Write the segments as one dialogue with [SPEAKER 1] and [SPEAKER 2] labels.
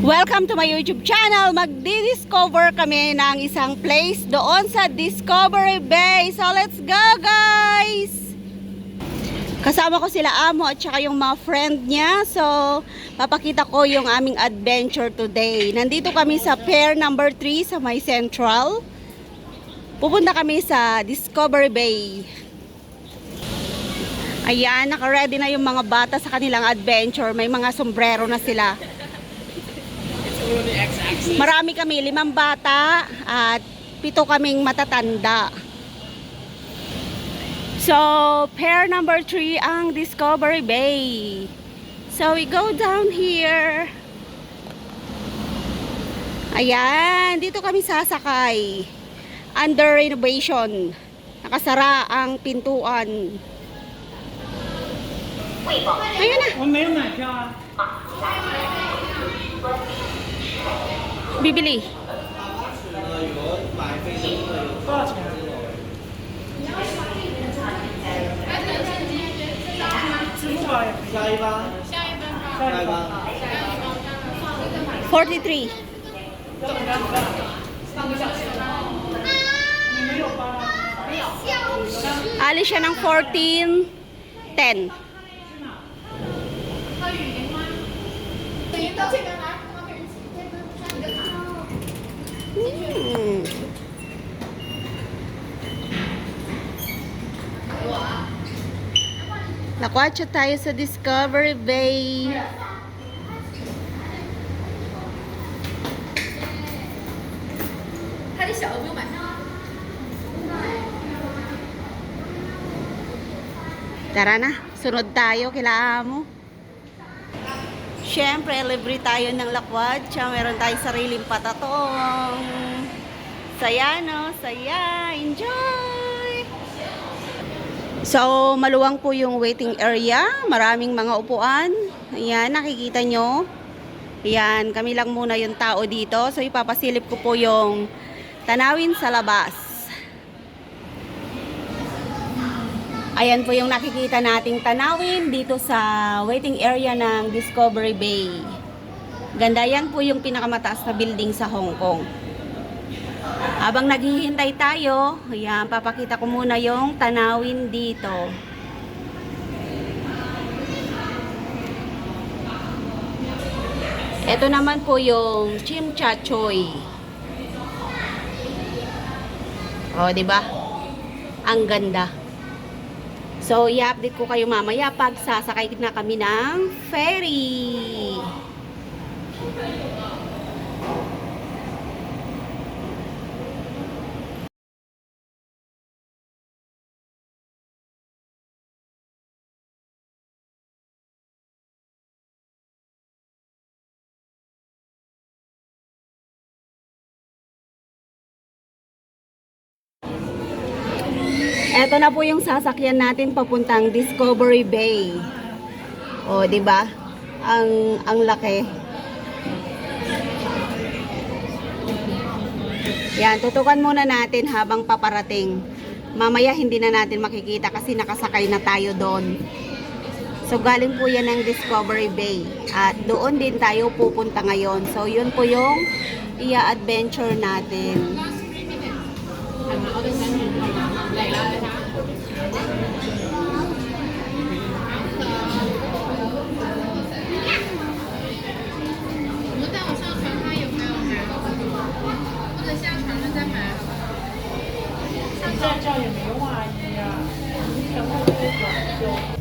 [SPEAKER 1] Welcome to my YouTube channel. Magdi-discover kami ng isang place doon sa Discovery Bay. So let's go guys! Kasama ko sila Amo at saka yung mga friend niya. So papakita ko yung aming adventure today. Nandito kami sa Pier number 3 sa May Central. Pupunta kami sa Discovery Bay. Ayan, naka-ready na yung mga bata sa kanilang adventure. May mga sombrero na sila. Marami kami, limang bata at pito kaming matatanda. So, pair number 3 ang Discovery Bay. So, we go down here. Ayan, dito kami sasakay. Under renovation. Nakasara ang pintuan. Ayun na.
[SPEAKER 2] Ayun na, John
[SPEAKER 1] bibili?
[SPEAKER 2] Forty-three.
[SPEAKER 1] Ali siya ng 14, 10. Hmm. Nakwatsa tayo sa Discovery Bay. Tara na, sunod tayo kila amo. Siyempre, libre tayo ng lakwat. Siya, meron tayong sariling patatong. Saya, no? Saya. Enjoy! So, maluwang po yung waiting area. Maraming mga upuan. Ayan, nakikita nyo. Ayan, kami lang muna yung tao dito. So, ipapasilip ko po yung tanawin sa labas. Ayan po yung nakikita nating tanawin dito sa waiting area ng Discovery Bay. Ganda yan po yung pinakamataas na building sa Hong Kong. Habang naghihintay tayo, ayan, papakita ko muna yung tanawin dito. Ito naman po yung Chim Cha Choy. O, di ba? Ang ganda. So, i-update ko kayo mamaya pag sasakay na kami ng ferry. Ito na po yung sasakyan natin papuntang Discovery Bay. O, di ba? Ang ang laki. Yan, tutukan muna natin habang paparating. Mamaya hindi na natin makikita kasi nakasakay na tayo doon. So galing po yan ng Discovery Bay. At doon din tayo pupunta ngayon. So yun po yung iya-adventure natin.
[SPEAKER 2] 再叫也没袜啊，明天会不会短？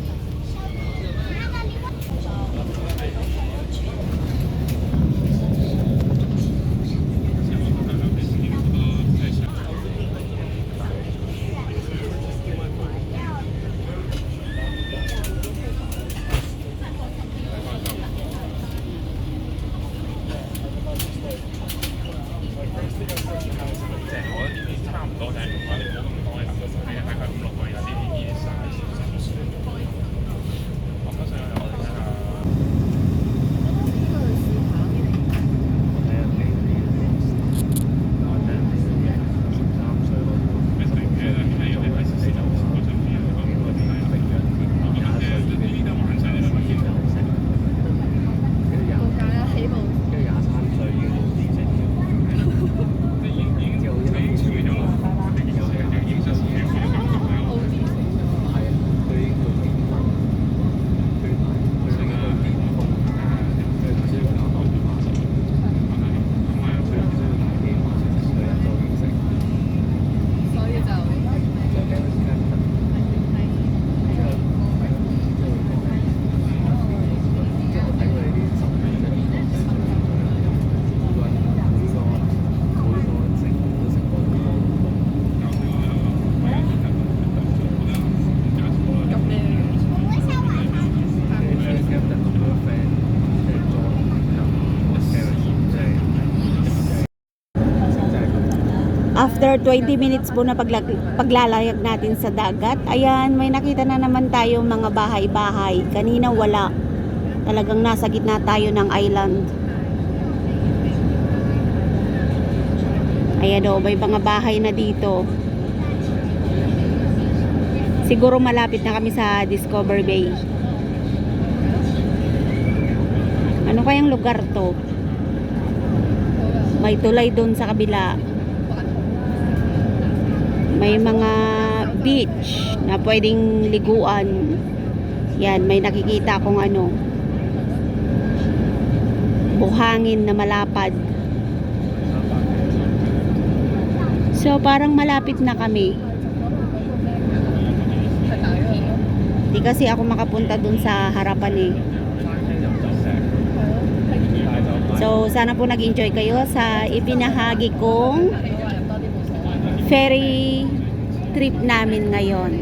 [SPEAKER 2] 我哋呢啲
[SPEAKER 3] 差唔多，但係唔關你。
[SPEAKER 1] After 20 minutes po na paglag- paglalayag natin sa dagat, ayan, may nakita na naman tayo mga bahay-bahay. Kanina wala. Talagang nasa gitna tayo ng island. Ayan o, may mga bahay na dito. Siguro malapit na kami sa Discover Bay. Ano kayang lugar to? May tulay doon sa kabila. May mga beach na pwedeng liguan. Yan, may nakikita akong ano. Buhangin na malapad. So, parang malapit na kami. Di kasi ako makapunta dun sa harapan eh. So, sana po nag-enjoy kayo sa ipinahagi kong ferry trip namin ngayon.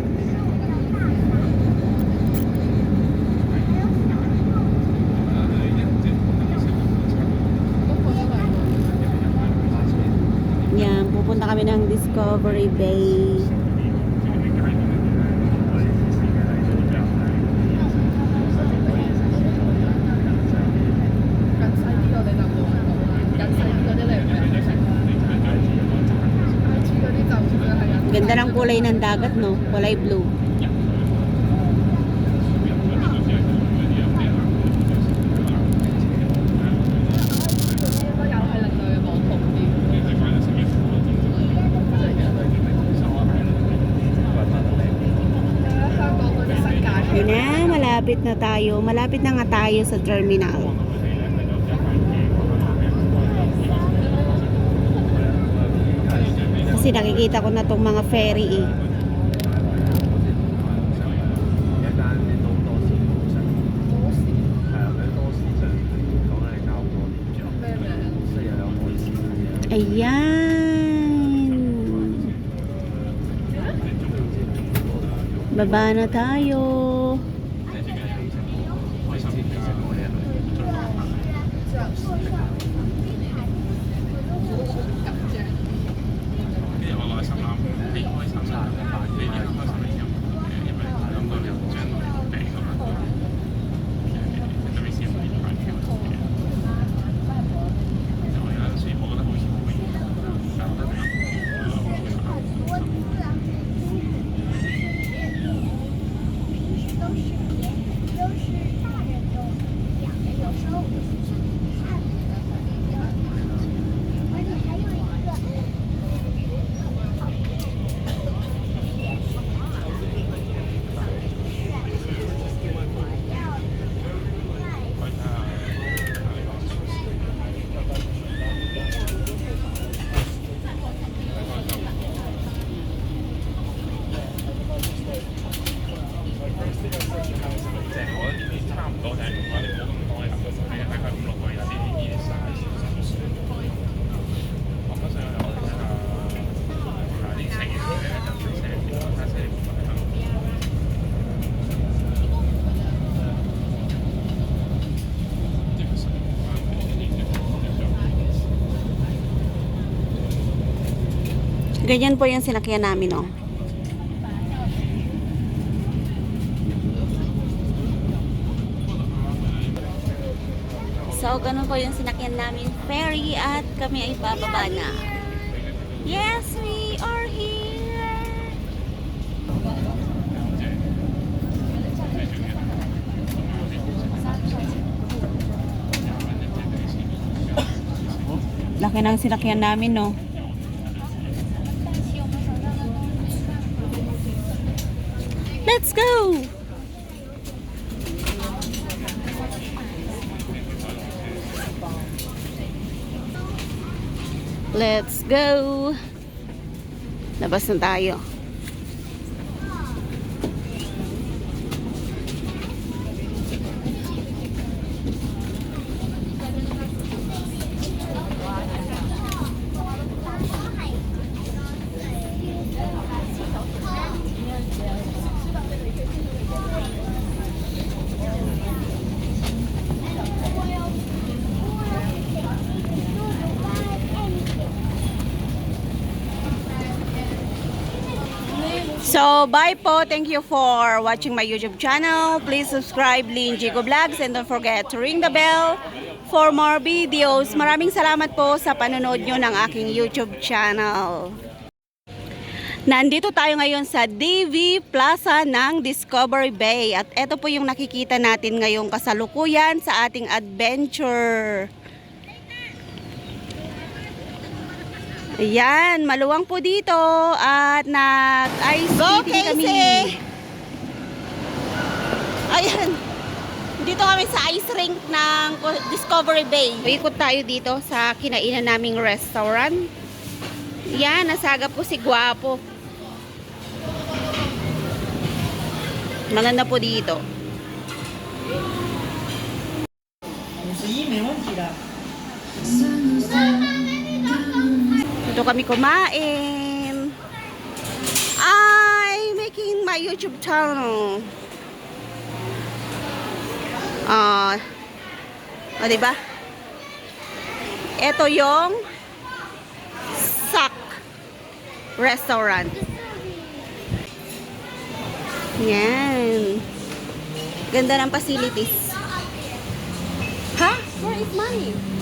[SPEAKER 1] Yan, pupunta kami ng Discovery Bay. Ganda ng kulay ng dagat, no? Kulay blue. Malapit na tayo. Malapit na nga tayo sa terminal. Kasi nakikita ko na tong mga ferry eh. Ayan. Baba na tayo. Ganyan po yung sinakyan namin, oh. So, ganun po yung sinakyan namin ferry at kami ay bababa na. Yes, we are here! Laki ng sinakyan namin, no? Let's go! Let's go! Labas na tayo. So, bye po. Thank you for watching my YouTube channel. Please subscribe Lin Jigo Vlogs and don't forget to ring the bell for more videos. Maraming salamat po sa panonood nyo ng aking YouTube channel. Nandito tayo ngayon sa DV Plaza ng Discovery Bay at ito po yung nakikita natin ngayong kasalukuyan sa ating adventure. Ayan, maluwang po dito at nag-ice skating kami. Ayan, dito kami sa ice rink ng Discovery Bay. Ikot tayo dito sa kinainan naming restaurant. Yan, nasaga po si Guapo. Maganda po dito. Dito kami kumain. I making my YouTube channel. Ah, uh, oh, diba? Ito yung Sak Restaurant. Yan. Ganda ng facilities. Ha? Where is mommy?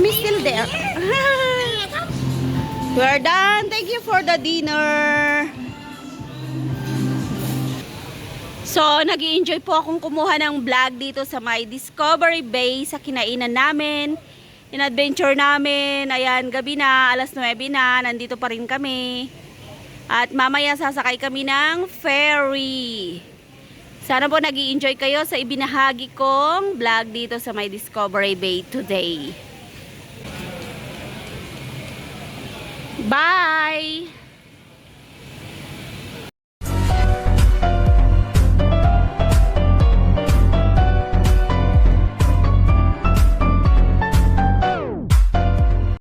[SPEAKER 1] Mommy's still there. We're done. Thank you for the dinner. So, nag enjoy po akong kumuha ng vlog dito sa my Discovery Bay sa kinainan namin. In-adventure namin. Ayan, gabi na, alas 9 na. Nandito pa rin kami. At mamaya sasakay kami ng ferry. Sana po nag enjoy kayo sa ibinahagi kong vlog dito sa my Discovery Bay today. Bye!